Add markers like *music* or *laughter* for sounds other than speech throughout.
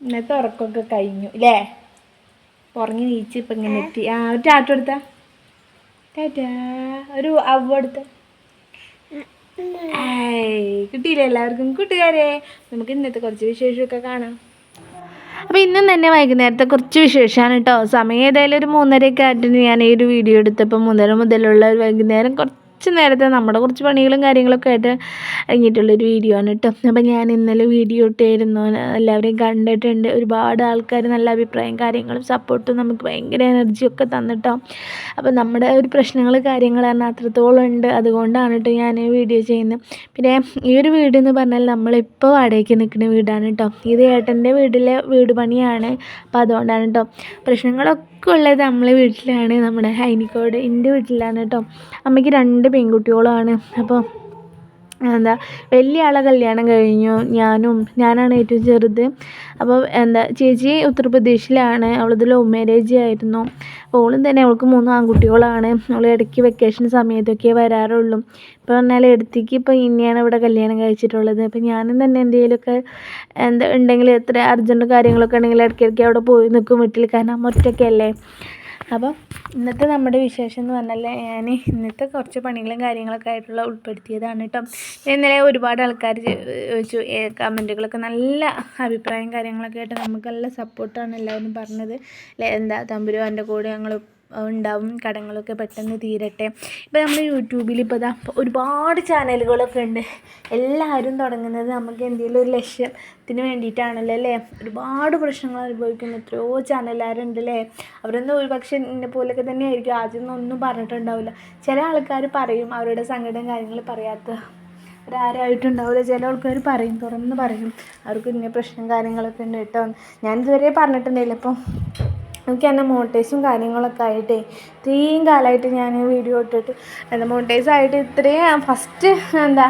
ഇന്നത്തെ ഉറക്കമൊക്കെ കഴിഞ്ഞു അല്ലേ ഉറങ്ങി നീച്ച് ഇപ്പം ഇങ്ങനെ എത്തി. ആ ഒരു ടാറ്റ എടുത്ത. ടാറ്റാ ഒരു അവ എടുത്ത. കിട്ടിയില്ല എല്ലാവർക്കും? കൂട്ടുകാരെ നമുക്ക് ഇന്നത്തെ കുറച്ച് വിശേഷമൊക്കെ കാണാം. അപ്പോൾ ഇന്നും തന്നെ വൈകുന്നേരത്തെ കുറച്ച് വിശേഷമാണ് കേട്ടോ സമയം ഏതായാലും ഒരു മൂന്നരയൊക്കെ ആയിട്ടുണ്ട്. ഞാൻ ഈ ഒരു വീഡിയോ എടുത്തപ്പോൾ മൂന്നര മുതലുള്ള ഒരു വൈകുന്നേരം കുറച്ച് നേരത്തെ നമ്മുടെ കുറച്ച് പണികളും കാര്യങ്ങളൊക്കെ ആയിട്ട് കഴിഞ്ഞിട്ടുള്ളൊരു വീഡിയോ ആണ് കേട്ടോ അപ്പം ഞാൻ ഇന്നലെ വീഡിയോ ഇട്ടായിരുന്നു എല്ലാവരെയും കണ്ടിട്ടുണ്ട്. ഒരുപാട് ആൾക്കാർ നല്ല അഭിപ്രായം കാര്യങ്ങളും സപ്പോർട്ടും നമുക്ക് ഭയങ്കര എനർജിയൊക്കെ തന്നിട്ടോ അപ്പം നമ്മുടെ ഒരു പ്രശ്നങ്ങൾ കാര്യങ്ങൾ പറഞ്ഞാൽ അത്രത്തോളം ഉണ്ട്. അതുകൊണ്ടാണ് കേട്ടോ ഞാൻ വീഡിയോ ചെയ്യുന്നത്. പിന്നെ ഈ ഒരു വീട് എന്ന് പറഞ്ഞാൽ നമ്മളിപ്പോൾ വാടകയ്ക്ക് നിൽക്കുന്ന വീടാണ് കേട്ടോ ഇത് ഏട്ടന്റെ വീട്ടിലെ വീട് പണിയാണ്. അപ്പോൾ അതുകൊണ്ടാണ് കേട്ടോ പ്രശ്നങ്ങളൊക്കെ ഉള്ളത് നമ്മളെ വീട്ടിലാണ്. നമ്മുടെ ഹൈനിക്കോട് എന്റെ വീട്ടിലാണ് കേട്ടോ അമ്മയ്ക്ക് രണ്ട് പെൺകുട്ടികളാണ്. അപ്പോൾ എന്താ വലിയ ആളെ കല്യാണം കഴിഞ്ഞു. ഞാനും ഞാനാണ് ഏറ്റവും ചെറുത്. അപ്പോൾ എന്താ ചേച്ചി ഉത്തർപ്രദേശിലാണ്. അവളത് ലവ് മാരേജ് ആയിരുന്നു. ഓളും തന്നെ അവൾക്ക് മൂന്ന് ആൺകുട്ടികളാണ്. അവൾ ഇടയ്ക്ക് വെക്കേഷൻ സമയത്തൊക്കെ വരാറുള്ളൂ. ഇപ്പോൾ പറഞ്ഞാൽ എടുത്തേക്ക് ഇപ്പോൾ ഇനിയാണ് ഇവിടെ കല്യാണം കഴിച്ചിട്ടുള്ളത്. അപ്പോൾ ഞാനും തന്നെ എന്തെങ്കിലുമൊക്കെ എന്താ ഉണ്ടെങ്കിൽ എത്ര അർജന്റ് കാര്യങ്ങളൊക്കെ ഉണ്ടെങ്കിൽ ഇടയ്ക്കിടയ്ക്ക് അവിടെ പോയി നിൽക്കും വീട്ടിൽ കാരണം ഒറ്റയ്ക്കല്ലേ അപ്പോൾ ഇന്നത്തെ നമ്മുടെ വിശേഷം എന്ന് പറഞ്ഞാൽ ഞാൻ ഇന്നത്തെ കുറച്ച് പണികളും കാര്യങ്ങളൊക്കെ ആയിട്ടുള്ള ഉൾപ്പെടുത്തിയതാണ് കേട്ടോ. ഇന്നലെ ഒരുപാട് ആൾക്കാർ ചോദിച്ചു കമന്റുകളൊക്കെ നല്ല അഭിപ്രായം കാര്യങ്ങളൊക്കെ ആയിട്ട് നമുക്ക് നല്ല സപ്പോർട്ടാണ് എല്ലാവരും പറഞ്ഞത്. എന്താ തമ്പുരുവാന്റെ കൂടെ ഞങ്ങൾ ഉണ്ടാവും കടങ്ങളൊക്കെ പെട്ടെന്ന് തീരട്ടെ. ഇപ്പോൾ നമ്മൾ യൂട്യൂബിൽ ഇപ്പോൾ ഇതാ ഒരുപാട് ചാനലുകളൊക്കെ ഉണ്ട്. എല്ലാവരും തുടങ്ങുന്നത് നമുക്ക് എന്തെങ്കിലും ഒരു ലക്ഷ്യത്തിന് വേണ്ടിയിട്ടാണല്ലോ അല്ലേ? ഒരുപാട് പ്രശ്നങ്ങൾ അനുഭവിക്കുന്ന. എത്രയോ ചാനലുകാരുണ്ട് അല്ലേ അവരൊന്നും ഒരു പക്ഷേ എന്നെ പോലെയൊക്കെ തന്നെ ആയിരിക്കും ആദ്യമൊന്നും ഒന്നും പറഞ്ഞിട്ടുണ്ടാവില്ല. ചില ആൾക്കാർ പറയും അവരുടെ സങ്കടം കാര്യങ്ങൾ പറയാത്ത ഒരാരായിട്ടുണ്ടാവില്ല. ചില ആൾക്കാർ പറയും തുറന്ന് പറയും. അവർക്ക് ഇന്ന പ്രശ്നം കാര്യങ്ങളൊക്കെ ഉണ്ട് കേട്ടോ. ഞാൻ ഇതുവരെ പറഞ്ഞിട്ടുണ്ടായില്ല. ഇപ്പം എനിക്ക് എന്റെ മോട്ടേഴ്സും കാര്യങ്ങളൊക്കെ ആയിട്ടേ ഇത്രയും കാലമായിട്ട് ഞാൻ വീഡിയോ ഇട്ടിട്ട്. എന്റെ മോട്ടേഴ്സായിട്ട് ഇത്രയും ഫസ്റ്റ് എന്താ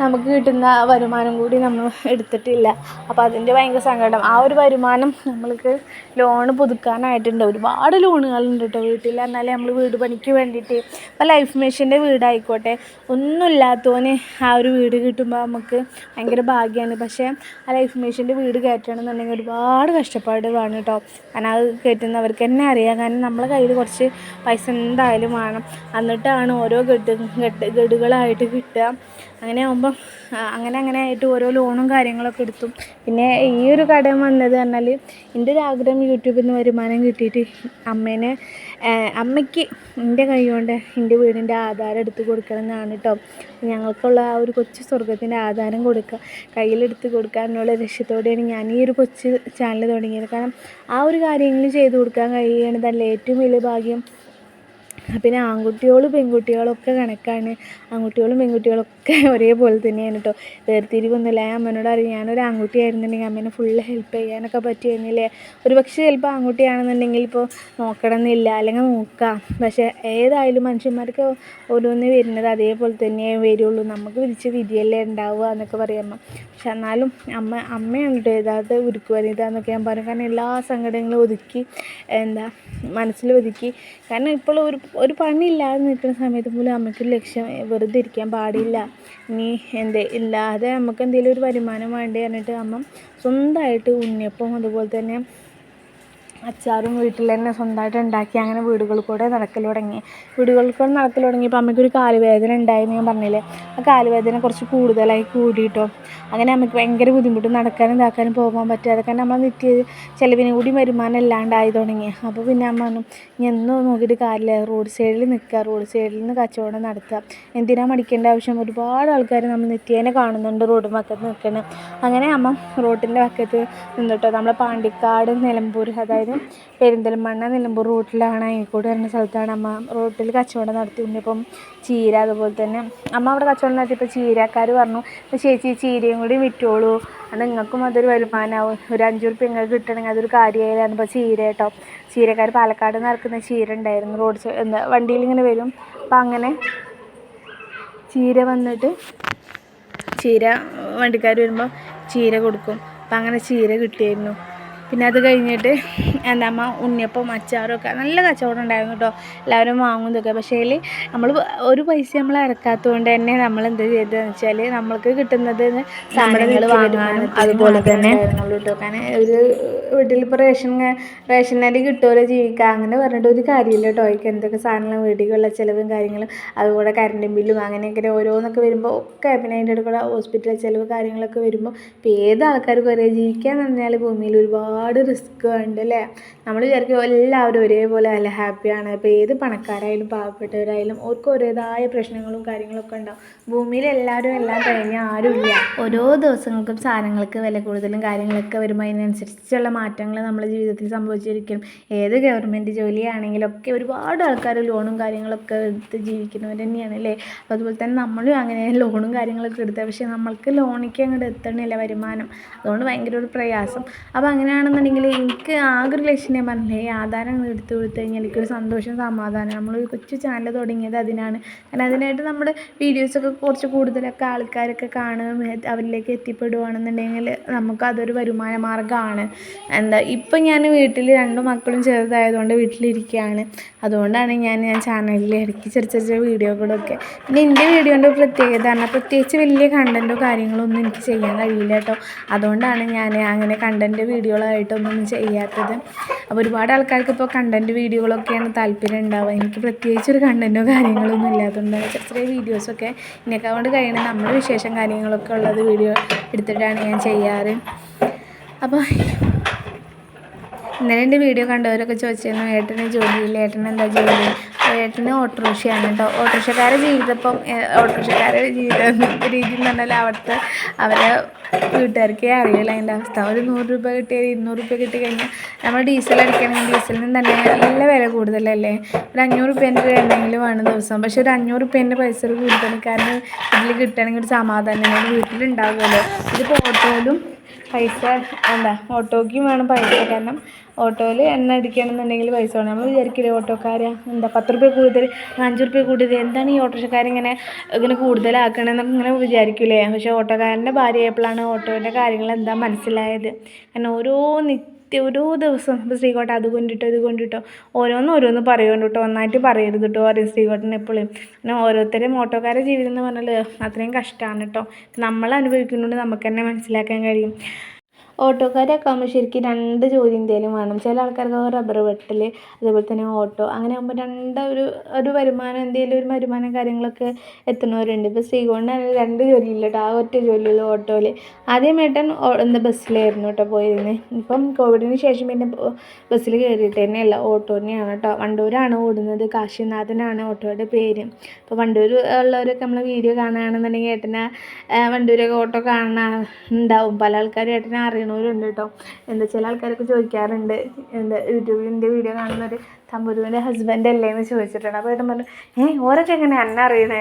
നമുക്ക് കിട്ടുന്ന വരുമാനം കൂടി നമ്മൾ എടുത്തിട്ടില്ല. അപ്പോൾ അതിന്റെ ഭയങ്കര സങ്കടം. ആ ഒരു വരുമാനം നമ്മൾക്ക് ലോണ് പുതുക്കാനായിട്ടുണ്ട്. ഒരുപാട് ലോണുകളുണ്ട് കേട്ടോ വീട്ടിൽ എന്നാലേ നമ്മൾ വീട് പണിക്ക് വേണ്ടിയിട്ട് ഇപ്പോൾ ലൈഫ് മിഷന്റെ വീടായിക്കോട്ടെ. ഒന്നുമില്ലാത്തവന് ആ ഒരു വീട് കിട്ടുമ്പോൾ നമുക്ക് ഭയങ്കര ഭാഗ്യമാണ് പക്ഷേ ആ ലൈഫ് മിഷന്റെ വീട് കയറ്റണമെന്നുണ്ടെങ്കിൽ ഒരുപാട് കഷ്ടപ്പാട് വേണം കേട്ടോ കാരണം അത് കയറ്റുന്നവർക്ക് തന്നെ അറിയാം. കാരണം നമ്മളെ കയ്യിൽ കുറച്ച് പൈസ എന്തായാലും വേണം. എന്നിട്ടാണ് ഓരോ ഗഡ് ഗഡ് ഗഡുകളായിട്ട് കിട്ടുക. അങ്ങനെ ആകുമ്പം അങ്ങനെ അങ്ങനെ ആയിട്ട് ഓരോ ലോണും കാര്യങ്ങളൊക്കെ എടുത്തു. പിന്നെ ഈ ഒരു കടം വന്നത് പറഞ്ഞാൽ എന്റെ ഒരു ആഗ്രഹം യൂട്യൂബിൽ നിന്ന് വരുമാനം കിട്ടിയിട്ട് അമ്മേനെ അമ്മയ്ക്ക് എന്റെ കൈ കൊണ്ട് എന്റെ വീടിന്റെ ആധാരം എടുത്ത് കൊടുക്കണം എന്നാണ് കേട്ടോ ഞങ്ങൾക്കുള്ള ആ ഒരു കൊച്ചു സ്വർഗത്തിന്റെ ആധാരം കൊടുക്കുക കയ്യിലെടുത്ത് കൊടുക്കാനുള്ള ലക്ഷ്യത്തോടെയാണ് ഞാൻ ഈ ഒരു കൊച്ചു ചാനൽ തുടങ്ങിയത്. കാരണം ആ ഒരു കാര്യങ്ങൾ ചെയ്തു കൊടുക്കാൻ കഴിയണതല്ലേ ഏറ്റവും വലിയ ഭാഗ്യം പിന്നെ ആൺകുട്ടികളും പെൺകുട്ടികളും ഒക്കെ കണക്കാണ്. ആൺകുട്ടികളും പെൺകുട്ടികളും ഒക്കെ *laughs* ഒരേപോലെ തന്നെയാണ് കേട്ടോ വേർതിരിവൊന്നുമില്ല ഞാൻ അമ്മനോട് അറിയാം ഞാനൊരു ആൺകുട്ടിയായിരുന്നുണ്ടെങ്കിൽ അമ്മേനെ ഫുള്ള് ഹെൽപ്പ് ചെയ്യാനൊക്കെ പറ്റുമായിരുന്നില്ലേ? ഒരു പക്ഷേ ചിലപ്പോൾ ആൺകുട്ടിയാണെന്നുണ്ടെങ്കിൽ ഇപ്പോൾ നോക്കണം എന്നില്ല അല്ലെങ്കിൽ നോക്കാം. പക്ഷേ ഏതായാലും മനുഷ്യന്മാർക്ക് ഓരോന്ന് വരുന്നത് അതേപോലെ തന്നെ വരുള്ളൂ. നമുക്ക് വിധിച്ച വിധിയല്ലേ ഉണ്ടാവുക എന്നൊക്കെ പറയും അമ്മ പക്ഷെ എന്നാലും അമ്മ അമ്മയുണ്ട്. ഏതാത് ഉരുക്ക് വനിതാന്നൊക്കെ ഞാൻ പറയും കാരണം എല്ലാ സങ്കടങ്ങളും ഒതുക്കി എന്താ മനസ്സിൽ ഒതുക്കി. കാരണം ഇപ്പോൾ ഒരു ഒരു പണിയില്ലാതെ നിൽക്കുന്ന സമയത്ത് പോലും അമ്മയ്ക്കൊരു ലക്ഷ്യം വെറുതെ ഇരിക്കാൻ പാടില്ല. ഇനി എന്തേ ഇല്ലാതെ നമുക്ക് എന്തെങ്കിലും ഒരു വരുമാനം വേണ്ടേ പറഞ്ഞിട്ട് അമ്മ സ്വന്തമായിട്ട് ഉണ്ണിയപ്പം അതുപോലെ തന്നെ അച്ചാറും വീട്ടിൽ തന്നെ സ്വന്തമായിട്ട് ഉണ്ടാക്കി അങ്ങനെ വീടുകളിൽ കൂടെ നടക്കൽ തുടങ്ങി. വീടുകളിൽ കൂടെ നടക്കൽ തുടങ്ങിയപ്പോൾ അമ്മയ്ക്കൊരു കാലുവേദന ഉണ്ടായെന്ന് ഞാൻ പറഞ്ഞില്ലേ. ആ കാലുവേദന കുറച്ച് കൂടുതലായി കൂടിയിട്ടോ. അങ്ങനെ അമ്മയ്ക്ക് ഭയങ്കര ബുദ്ധിമുട്ട് നടക്കാനും ഇതാക്കാനും പോകാൻ പറ്റാതെ കാരണം നമ്മൾ നിത്യ ചിലവിനും കൂടി വരുമാനം ഇല്ലാണ്ടായി തുടങ്ങി. അപ്പോൾ പിന്നെ അമ്മ പറഞ്ഞു എന്നും നോക്കിയിട്ട് കാര്യമില്ല. റോഡ് സൈഡിൽ നിൽക്കുക റോഡ് സൈഡിൽ നിന്ന് കച്ചവടം നടത്തുക. എന്തിനാ മടിക്കേണ്ട ആവശ്യം? ഒരുപാട് ആൾക്കാർ നമ്മൾ നിത്യേനെ കാണുന്നുണ്ട് റോഡ് വക്കത്ത് നിൽക്കുന്നത് അങ്ങനെ അമ്മ റോഡിന്റെ വക്കത്ത് നിന്നിട്ടോ നമ്മളെ പാണ്ടിക്കാട് നിലമ്പൂർ അതായത് പെരിന്തൽമണ്ണ നിലമ്പൂർ റൂട്ടിലാണ് അയക്കോട് വരുന്ന സ്ഥലത്താണ് അമ്മ റോട്ടിൽ കച്ചവടം നടത്തിയിട്ടുണ്ട് ഇപ്പം ചീര അതുപോലെ തന്നെ അമ്മ അവിടെ കച്ചവടം നടത്തിയപ്പോൾ ചീരക്കാർ പറഞ്ഞു "ഇപ്പൊ ചേച്ചി ചീരയും കൂടി വിറ്റോളൂ. അത് നിങ്ങൾക്കും അതൊരു വരുമാനമാവും ഒരു അഞ്ച് റുപ്യ നിങ്ങൾക്ക് കിട്ടണമെങ്കിൽ അതൊരു കാര്യമായാലും ഇപ്പോൾ ചീര കേട്ടോ. ചീരക്കാർ പാലക്കാട് നിന്ന് ഇറക്കുന്ന ചീര ഉണ്ടായിരുന്നു. റോഡ് എന്താ വണ്ടിയിൽ ഇങ്ങനെ വരും. അപ്പം അങ്ങനെ ചീര വന്നിട്ട് ചീര വണ്ടിക്കാർ വരുമ്പോൾ ചീര കൊടുക്കും. അപ്പം അങ്ങനെ ചീര കിട്ടിയായിരുന്നു പിന്നെ അത് കഴിഞ്ഞിട്ട് എന്താ അമ്മ ഉണ്ണിയപ്പം അച്ചാറും ഒക്കെ നല്ല കച്ചവടം ഉണ്ടായിരുന്നു കേട്ടോ. എല്ലാവരും വാങ്ങുന്നതൊക്കെ പക്ഷേ നമ്മൾ ഒരു പൈസ നമ്മൾ ഇറക്കാത്തത് കൊണ്ട് തന്നെ നമ്മൾ എന്ത് ചെയ്തതെന്ന് വെച്ചാൽ നമ്മൾക്ക് കിട്ടുന്നത് സാധനങ്ങൾ വാങ്ങാനും അതുപോലെ തന്നെ. കാരണം ഒരു വീട്ടിൽ ഇപ്പോൾ റേഷൻ റേഷൻ അരി കിട്ടുമല്ലോ ജീവിക്കാം അങ്ങനെ പറഞ്ഞിട്ട് ഒരു കാര്യമില്ല കേട്ടോ. അതിക്ക് എന്തൊക്കെ സാധനങ്ങൾ വീട്ടിലുള്ള ചിലവും കാര്യങ്ങളും അതുപോലെ കറണ്ട് ബില്ലും അങ്ങനെയൊക്കെ ഓരോന്നൊക്കെ വരുമ്പോൾ ഒക്കെ പിന്നെ അതിന്റെ ഇടയിൽ കൂടെ ഹോസ്പിറ്റൽ ചിലവ് കാര്യങ്ങളൊക്കെ വരുമ്പോൾ ഇപ്പോൾ ഏത് ആൾക്കാർക്കും അറിയാം. ജീവിക്കുക എന്ന് പറഞ്ഞാൽ ഭൂമിയിൽ ഒരുപാട് റിസ്ക് ഉണ്ട് അല്ലേ നമ്മൾ വിചാരിക്കും എല്ലാവരും ഒരേപോലെ അല്ല ഹാപ്പിയാണ് ഇപ്പോൾ ഏത് പണക്കാരായാലും പാവപ്പെട്ടവരായാലും അവർക്ക് ഒരേതായ പ്രശ്നങ്ങളും കാര്യങ്ങളൊക്കെ ഉണ്ടാവും. ഭൂമിയിൽ എല്ലാവരും എല്ലാം കഴിഞ്ഞ ആരുമില്ല. ഓരോ ദിവസങ്ങൾക്കും സാധനങ്ങൾക്ക് വില കൂടുതലും കാര്യങ്ങളൊക്കെ വരുമ്പോൾ അതിനനുസരിച്ചുള്ള മാറ്റങ്ങൾ നമ്മുടെ ജീവിതത്തിൽ സംഭവിച്ചിരിക്കും. ഏത് ഗവൺമെന്റ് ജോലിയാണെങ്കിലും ഒക്കെ ഒരുപാട് ആൾക്കാർ ലോണും കാര്യങ്ങളൊക്കെ എടുത്ത് ജീവിക്കുന്നവർ തന്നെയാണ് അല്ലേ? അപ്പോൾ അതുപോലെ തന്നെ നമ്മളും അങ്ങനെ ലോണും കാര്യങ്ങളൊക്കെ എടുത്തത് പക്ഷേ നമ്മൾക്ക് ലോണിലേക്ക് അങ്ങോട്ട് എത്തണില്ല വരുമാനം. അതുകൊണ്ട് ഭയങ്കര ഒരു പ്രയാസം. അപ്പോൾ അങ്ങനെയാണെന്നുണ്ടെങ്കിൽ എനിക്ക് ആകെ ലക്ഷ്യം ഞാൻ പറഞ്ഞില്ലേ ഈ എടുത്ത് കൊടുത്തു കഴിഞ്ഞാൽ എനിക്കൊരു സന്തോഷം സമാധാനം. നമ്മളൊരു കൊച്ചു ചാനൽ തുടങ്ങിയത് അതിനാണ്. കാരണം അതിനായിട്ട് നമ്മുടെ വീഡിയോസൊക്കെ കുറച്ച് കൂടുതലൊക്കെ ആൾക്കാരൊക്കെ കാണുകയും അവരിലേക്ക് എത്തിപ്പെടുകയാണെന്നുണ്ടെങ്കിൽ നമുക്ക് അതൊരു വരുമാന മാർഗമാണ്. എന്താ ഇപ്പം ഞാൻ വീട്ടിൽ രണ്ട് മക്കളും ചെറുതായതുകൊണ്ട് വീട്ടിലിരിക്കുകയാണ്. അതുകൊണ്ടാണ് ഞാൻ ഞാൻ ചാനലിൽ ഇടയ്ക്ക് ചെറിയ ചെറിയ വീഡിയോകളൊക്കെ. പിന്നെ എന്റെ വീഡിയോന്റെ പ്രത്യേകത പറഞ്ഞാൽ പ്രത്യേകിച്ച് വലിയ കണ്ടന്റോ കാര്യങ്ങളോ ഒന്നും എനിക്ക് ചെയ്യാൻ കഴിയില്ല കേട്ടോ. അതുകൊണ്ടാണ് ഞാൻ അങ്ങനെ കണ്ടന്റ് വീഡിയോകളായിട്ടൊന്നും ചെയ്യാത്തത്. അപ്പോൾ ഒരുപാട് ആൾക്കാർക്ക് ഇപ്പോൾ കണ്ടന്റ് വീഡിയോകളൊക്കെയാണ് താല്പര്യം ഉണ്ടാവുക. എനിക്ക് പ്രത്യേകിച്ച് ഒരു കണ്ടന്റോ കാര്യങ്ങളൊന്നും ഇല്ലാത്തതുകൊണ്ട് ചെറിയ ചെറിയ വീഡിയോസൊക്കെ കൊണ്ട് കഴിയണ നമ്മുടെ വിശേഷം കാര്യങ്ങളൊക്കെ ഉള്ളത് വീഡിയോ എടുത്തിട്ടാണ് ഞാൻ ചെയ്യാറ്. അപ്പോൾ ഇന്നലെ എന്റെ വീഡിയോ കണ്ടവരൊക്കെ ചോദിച്ചിരുന്നു ഏട്ടന് ജോലിയില്ല. ഏട്ടന് എന്താ ജോലി? ഏട്ടന് ഓട്ടോറിക്ഷയാണ് കേട്ടോ ഓട്ടോറിക്ഷക്കാരെ ജീവിതപ്പം ഓട്ടോറിക്ഷക്കാരെ ജീവിത രീതി എന്ന് പറഞ്ഞാൽ അവിടുത്തെ അവരെ വീട്ടുകാർക്കേ അറിയില്ല അതിന്റെ അവസ്ഥ. ഒരു നൂറ് രൂപ കിട്ടിയാൽ ഇരുന്നൂറ് രൂപ കിട്ടി കഴിഞ്ഞാൽ നമ്മൾ ഡീസൽ അടിക്കണമെങ്കിൽ ഡീസലിന് തന്നെ നല്ല വില കൂടുതലല്ലേ? ഒരു അഞ്ഞൂറ് രൂപേന്റെ ഒരു എണ്ണയെങ്കിലും വേണം ദിവസം. പക്ഷെ ഒരു അഞ്ഞൂറ് രൂപേന്റെ പൈസ ഒരു കാരണം ഇതിൽ കിട്ടണമെങ്കിൽ ഒരു സമാധാനം വീട്ടിലുണ്ടാകുമല്ലോ ഇതിപ്പോൾ ഓട്ടോയിലും പൈസ എന്താ ഓട്ടോയ്ക്കും വേണം പൈസ. കാരണം ഓട്ടോയിൽ എണ്ണ അടിക്കണമെന്നുണ്ടെങ്കിൽ പൈസ വേണം. നമ്മൾ വിചാരിക്കില്ലേ ഓട്ടോക്കാർ എന്താ പത്ത് റുപ്യ കൂടുതൽ അഞ്ച് റുപ്യ കൂടുതൽ എന്താണ് ഈ ഓട്ടോറിക്ഷക്കാരിങ്ങനെ ഇങ്ങനെ കൂടുതലാക്കണമെന്നൊക്കെ ഇങ്ങനെ വിചാരിക്കില്ലേ പക്ഷേ ഓട്ടോക്കാരന്റെ ഭാര്യ എപ്പോഴാണ് ഓട്ടോന്റെ കാര്യങ്ങൾ എന്താ മനസ്സിലായത്. കാരണം ഓരോ നിത്യ ഓരോ ദിവസം. ഇപ്പോൾ ശ്രീകോട്ട അത് കൊണ്ടിട്ടോ ഇത് കൊണ്ടിട്ടോ. ഓരോന്ന് ഓരോന്ന് പറയുന്നുണ്ട് കേട്ടോ. ഒന്നായിട്ട് പറയരുത് കേട്ടോ പറയും ശ്രീകോട്ടൻ എപ്പോഴും. പിന്നെ ഓരോരുത്തരും ഓട്ടോക്കാരെ ജീവിതം എന്ന് പറഞ്ഞാൽ അത്രയും കഷ്ടമാണ് കേട്ടോ. നമ്മൾ അനുഭവിക്കുന്നുണ്ട് നമുക്ക് തന്നെ മനസ്സിലാക്കാൻ കഴിയും. ഓട്ടോക്കാരൊക്കെ ആകുമ്പോൾ ശരിക്കും രണ്ട് ജോലി എന്തെങ്കിലും വേണം. ചില ആൾക്കാർക്ക് റബ്ബർ വെട്ടൽ അതുപോലെ തന്നെ ഓട്ടോ. അങ്ങനെ ആകുമ്പോൾ രണ്ട് ഒരു ഒരു വരുമാനം എന്തെങ്കിലും ഒരു വരുമാനം കാര്യങ്ങളൊക്കെ എത്തുന്നവരുണ്ട്. ഇപ്പോൾ ശ്രീകോണിനാണെങ്കിൽ രണ്ട് ജോലിയില്ല കേട്ടോ ആ ഒറ്റ ജോലിയുള്ളൂ ഓട്ടോയിൽ ആദ്യം ഏട്ടൻ എന്താ ബസ്സിലായിരുന്നു കേട്ടോ പോയിരുന്നത് ഇപ്പം കോവിഡിന് ശേഷം പിന്നെ ബസ്സിൽ കയറിയിട്ട് തന്നെയല്ല. ഓട്ടോ തന്നെയാണ് കേട്ടോ വണ്ടൂരാണ് ഓടുന്നത്. കാശിനാഥനാണ് ഓട്ടോയുടെ പേര്. അപ്പോൾ വണ്ടൂർ ഉള്ളവരൊക്കെ നമ്മൾ വീഡിയോ കാണുകയാണെന്നുണ്ടെങ്കിൽ ഏട്ടനെ വണ്ടൂരൊക്കെ ഓട്ടോ കാണാൻ ഉണ്ടാവും. പല ആൾക്കാരും ഏട്ടനെ അറിയണവരുണ്ട് കേട്ടോ എന്താ ചില ആൾക്കാരൊക്കെ ചോദിക്കാറുണ്ട് എന്താ യൂട്യൂബിന്റെ വീഡിയോ കാണുന്നവർ തമ്പുരുവിന്റെ ഹസ്ബൻഡ് അല്ലേ എന്ന് ചോദിച്ചിട്ടുണ്ട്. അപ്പോൾ ഏട്ടൻ പറഞ്ഞു ഏഹ് ഓരൊക്കെ എങ്ങനെ എന്നെ അറിയണേ?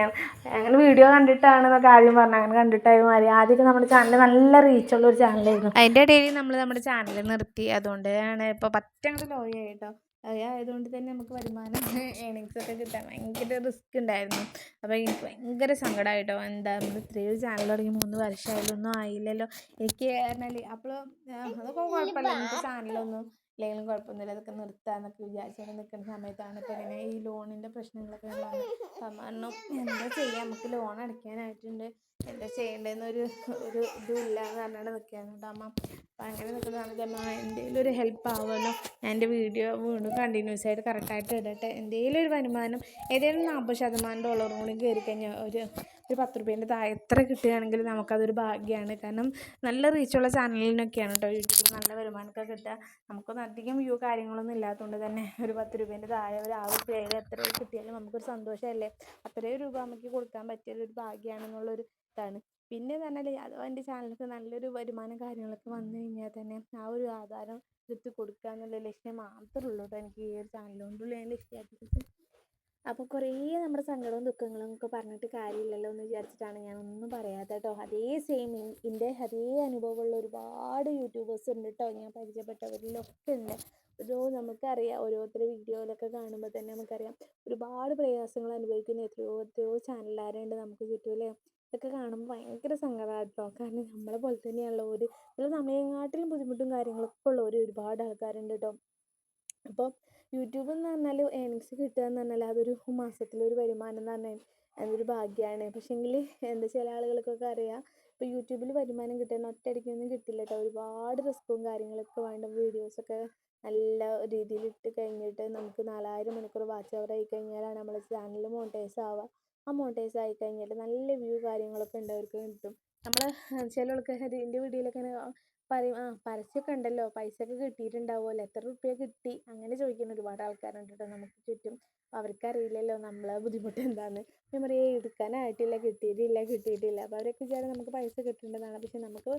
അങ്ങനെ വീഡിയോ കണ്ടിട്ടാണ് എന്നൊക്കെ ആദ്യം പറഞ്ഞു അങ്ങനെ കണ്ടിട്ടായി മാറി. ആദ്യമൊക്കെ നമ്മുടെ ചാനൽ നല്ല റീച്ചുള്ള ഒരു ചാനലായിരുന്നു അതിന്റെ ഇടയിൽ നമ്മൾ നമ്മുടെ ചാനൽ നിർത്തി. അതുകൊണ്ടാണ് ഇപ്പോൾ പറ്റങ്ങോട്ട് ലോ ആയി ആയതുകൊണ്ട് തന്നെ നമുക്ക് വരുമാനം ഏണിങ്സൊക്കെ കിട്ടാൻ ഭയങ്കര റിസ്ക് ഉണ്ടായിരുന്നു. അപ്പോൾ എനിക്ക് ഭയങ്കര സങ്കടമായിട്ടോ എന്താ നമ്മൾ ഇത്രയും ചാനൽ തുടങ്ങി മൂന്ന് വർഷമായാലും ഒന്നും ആയില്ലല്ലോ. എനിക്ക് പറഞ്ഞാൽ അപ്പോൾ അതൊക്കെ കുഴപ്പമില്ല. നമുക്ക് ചാനലൊന്നും ഇല്ലെങ്കിലും കുഴപ്പമൊന്നുമില്ല. അതൊക്കെ നിർത്താമെന്നൊക്കെ വിചാരിച്ചുകൊണ്ട് നിൽക്കുന്ന സമയത്താണ് ഇപ്പോൾ ഇങ്ങനെ ഈ ലോണിന്റെ പ്രശ്നങ്ങളൊക്കെ ഉണ്ടാകുന്നത് കാരണം എന്താ ചെയ്യുക നമുക്ക് ലോൺ അടയ്ക്കാനായിട്ടുണ്ട്. എന്താ ചെയ്യേണ്ടതെന്നൊരു ഒരു ഇതുമില്ല എന്ന് പറഞ്ഞാണ് നിൽക്കുകയാണ് കേട്ടോ അമ്മ. അപ്പം അങ്ങനെ നിൽക്കുന്നതാണെങ്കിൽ അമ്മ. എന്തെങ്കിലും ഒരു ഹെൽപ്പ് ആവുമല്ലോ. ഞാൻ എന്റെ വീഡിയോ വീണ്ടും കണ്ടിന്യൂസ് ആയിട്ട് കറക്റ്റായിട്ട് ഇടട്ടെ. എന്തെങ്കിലും ഒരു വരുമാനം ഏതെങ്കിലും നാൽപ്പത് ശതമാനം ഡോളറും കൂടി കയറി കഴിഞ്ഞാൽ ഒരു ഒരു പത്ത് റുപ്യേന്റെ താഴെ എത്ര കിട്ടുകയാണെങ്കിൽ നമുക്കതൊരു ഭാഗ്യമാണ്. കാരണം നല്ല റീച്ചുള്ള ചാനലിനൊക്കെയാണ് കേട്ടോ യൂട്യൂബിൽ നല്ല വരുമാനമൊക്കെ കിട്ടുക. നമുക്കൊന്നും അധികം വ്യൂ കാര്യങ്ങളൊന്നും ഇല്ലാത്തതുകൊണ്ട് തന്നെ ഒരു പത്ത് രൂപേന്റെ താഴെ ഒരു ആറ് റുപ്യയിൽ എത്ര കിട്ടിയാലും നമുക്കൊരു സന്തോഷമല്ലേ? അത്രയും രൂപ നമുക്ക് കൊടുക്കാൻ പറ്റിയ ഒരു ഭാഗ്യമാണെന്നുള്ളൊരു ഇതാണ് പിന്നെ പറഞ്ഞാൽ യാദവ് എന്റെ ചാനലിലേക്ക് നല്ലൊരു വരുമാനം കാര്യങ്ങളൊക്കെ വന്നു കഴിഞ്ഞാൽ തന്നെ ആ ഒരു ആധാരം എടുത്ത് കൊടുക്കുക എന്നുള്ള ലക്ഷ്യം മാത്രമേ ഉള്ളൂ കേട്ടോ എനിക്ക് ഈ ഒരു ചാനൽ കൊണ്ടുള്ള ഞാൻ ലക്ഷ്യമാക്കിയിട്ട് അപ്പോൾ കുറേ നമ്മുടെ സങ്കടവും ദുഃഖങ്ങളും ഒക്കെ പറഞ്ഞിട്ട് കാര്യമില്ലല്ലോ എന്ന് വിചാരിച്ചിട്ടാണ് ഞാൻ ഒന്നും പറയാത്ത കേട്ടോ. അതേ സെയിം എന്റെ അതേ അനുഭവമുള്ള ഒരുപാട് യൂട്യൂബേഴ്സ് ഉണ്ട് കേട്ടോ. ഞാൻ പരിചയപ്പെട്ടവരിലൊക്കെ ഉണ്ട്. ഓരോ നമുക്കറിയാം ഓരോരുത്തരുടെ വീഡിയോയിലൊക്കെ കാണുമ്പോൾ തന്നെ നമുക്കറിയാം ഒരുപാട് പ്രയാസങ്ങൾ അനുഭവിക്കുന്ന എത്രയോ എത്രയോ ചാനലുകാരുണ്ട് നമുക്ക് ചുറ്റും അല്ലേ? ഇതൊക്കെ കാണുമ്പോൾ ഭയങ്കര സങ്കടമാണ് കേട്ടോ കാരണം നമ്മളെ പോലെ തന്നെയുള്ളവർ ഒരു ചില സമയങ്ങാട്ടിലും ബുദ്ധിമുട്ടും കാര്യങ്ങളൊക്കെ ഉള്ളവർ ഒരുപാട് ആൾക്കാരുണ്ട് കേട്ടോ അപ്പോൾ യൂട്യൂബ് എന്ന് പറഞ്ഞാൽ ഏണിങ്സ് കിട്ടുക എന്ന് പറഞ്ഞാൽ അതൊരു മാസത്തിലൊരു വരുമാനം എന്ന് പറഞ്ഞാൽ അതൊരു ഭാഗ്യമാണ് പക്ഷേങ്കിൽ എന്താ ചില ആളുകൾക്കൊക്കെ അറിയാം ഇപ്പോൾ യൂട്യൂബിൽ വരുമാനം കിട്ടാൻ ഒറ്റയടിക്കൊന്നും കിട്ടില്ല കേട്ടോ ഒരുപാട് റിസ്ക്കും കാര്യങ്ങളൊക്കെ വേണ്ട വീഡിയോസൊക്കെ നല്ല രീതിയിൽ ഇട്ട് കഴിഞ്ഞിട്ട് നമുക്ക് നാലായിരം മണിക്കൂർ വാച്ച് അവർ ആയി കഴിഞ്ഞാലാണ് നമ്മളെ ചാനൽ മോണിറ്റൈസ് ആവുക. ആ മോണിറ്റൈസ് ആയി കഴിഞ്ഞിട്ട് നല്ല വ്യൂ കാര്യങ്ങളൊക്കെ ഉണ്ട് അവർക്ക് കിട്ടും. നമ്മൾ ചില ആൾക്കാർ എന്റെ വീഡിയോയിലൊക്കെ പറയും ആ പരസ്യമൊക്കെ ഉണ്ടല്ലോ. പൈസ ഒക്കെ കിട്ടിയിട്ടുണ്ടാവുമല്ലോ. എത്ര റുപ്യ കിട്ടി? അങ്ങനെ ചോദിക്കുന്ന ഒരുപാട് ആൾക്കാരുണ്ട് കേട്ടോ നമുക്ക് ചുറ്റും. അവർക്കറിയില്ലല്ലോ നമ്മളെ ബുദ്ധിമുട്ട് എന്താണെന്ന് ഞാൻ പറയും "ഏയ് എടുക്കാനായിട്ടില്ല. കിട്ടിയിട്ടില്ല കിട്ടിയിട്ടില്ല. അപ്പോൾ അവരൊക്കെ വിചാരം നമുക്ക് പൈസ കിട്ടേണ്ടതാണ്. പക്ഷെ നമുക്ക്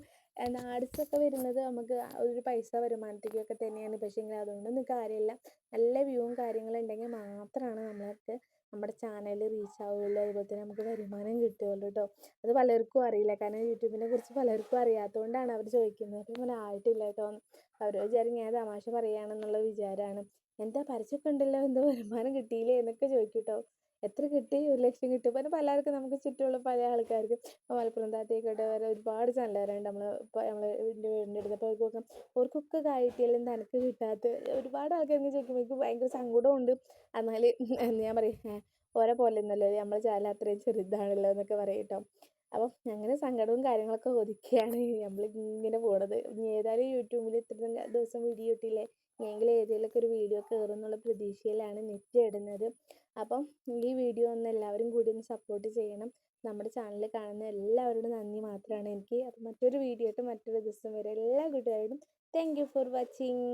ആഡ്സ് ഒക്കെ വരുന്നത് നമുക്ക് ഒരു പൈസ വരുമാനത്തേക്കൊക്കെ തന്നെയാണ്. പക്ഷേങ്കിൽ അതുകൊണ്ടൊന്നും കാര്യമില്ല. നല്ല വ്യൂവും കാര്യങ്ങളും ഉണ്ടെങ്കിൽ മാത്രമാണ് നമ്മൾക്ക് നമ്മുടെ ചാനൽ റീച്ച് ആവുകയുള്ളൂ അതുപോലെ തന്നെ നമുക്ക് വരുമാനം കിട്ടുമല്ലോ കേട്ടോ അത് പലർക്കും അറിയില്ല. കാരണം യൂട്യൂബിനെ കുറിച്ച് പലർക്കും അറിയാത്തതുകൊണ്ടാണ് അവർ ചോദിക്കുന്നത്. അപ്പോൾ ഇങ്ങനെ ആയിട്ടില്ല കേട്ടോ അവർ വിചാരം ഞാൻ തമാശ പറയുകയാണെന്നുള്ള വിചാരമാണ് എന്താ പരസ്യമൊക്കെ ഉണ്ടല്ലോ? എന്തോ വരുമാനം കിട്ടിയില്ലേ? എന്നൊക്കെ ചോദിക്കും എത്ര കിട്ടി? ഒരു ലക്ഷം കിട്ടും. പിന്നെ പലർക്കും നമുക്ക് ചുറ്റുമുള്ള പല ആൾക്കാർക്കും മലപ്പുറം താത്തേക്കോട്ടെ വരെ ഒരുപാട് ചാനലുകാരുണ്ട്. നമ്മൾ ഇപ്പോൾ നമ്മൾ എന്റെ വീടിന്റെ അടുത്ത് അപ്പോൾ അവർക്കൊക്കെ അവർക്കൊക്കെ കാര്യത്തിലും തനക്ക് കിട്ടാത്ത ഒരുപാട് ആൾക്കാർ ഇങ്ങനെ ചോദിക്കുമ്പോൾ എനിക്ക് ഭയങ്കര സങ്കടമുണ്ട് എന്നാൽ ഞാൻ പറയും ഓരോ പോലെ ഒന്നല്ലോ നമ്മളെ ചാനൽ അത്രയും ചെറുതാണല്ലോ എന്നൊക്കെ പറയും കേട്ടോ. അപ്പം അങ്ങനെ സങ്കടവും കാര്യങ്ങളൊക്കെ ഒതുക്കിയാണ് നമ്മൾ ഇങ്ങനെ പോണത്. ഇനി ഏതായാലും യൂട്യൂബിൽ ഇത്ര ദിവസം വീഡിയോ ഇട്ടില്ലേ? ഇനിയെങ്കിലും ഏതെങ്കിലുമൊക്കെ ഒരു വീഡിയോ കയറും എന്നുള്ള പ്രതീക്ഷയിലാണ് നിത്യം ഇടുന്നത്. അപ്പം ഈ വീഡിയോ ഒന്ന് എല്ലാവരും കൂടി ഒന്ന് സപ്പോർട്ട് ചെയ്യണം. നമ്മുടെ ചാനൽ കാണുന്ന എല്ലാവരോടും നന്ദി മാത്രമാണ്. എനിക്ക് അപ്പം മറ്റൊരു വീഡിയോ ആയിട്ട് മറ്റൊരു ദിവസം വരെ എല്ലാ കൂട്ടുകാരോടും താങ്ക് ഫോർ വാച്ചിങ്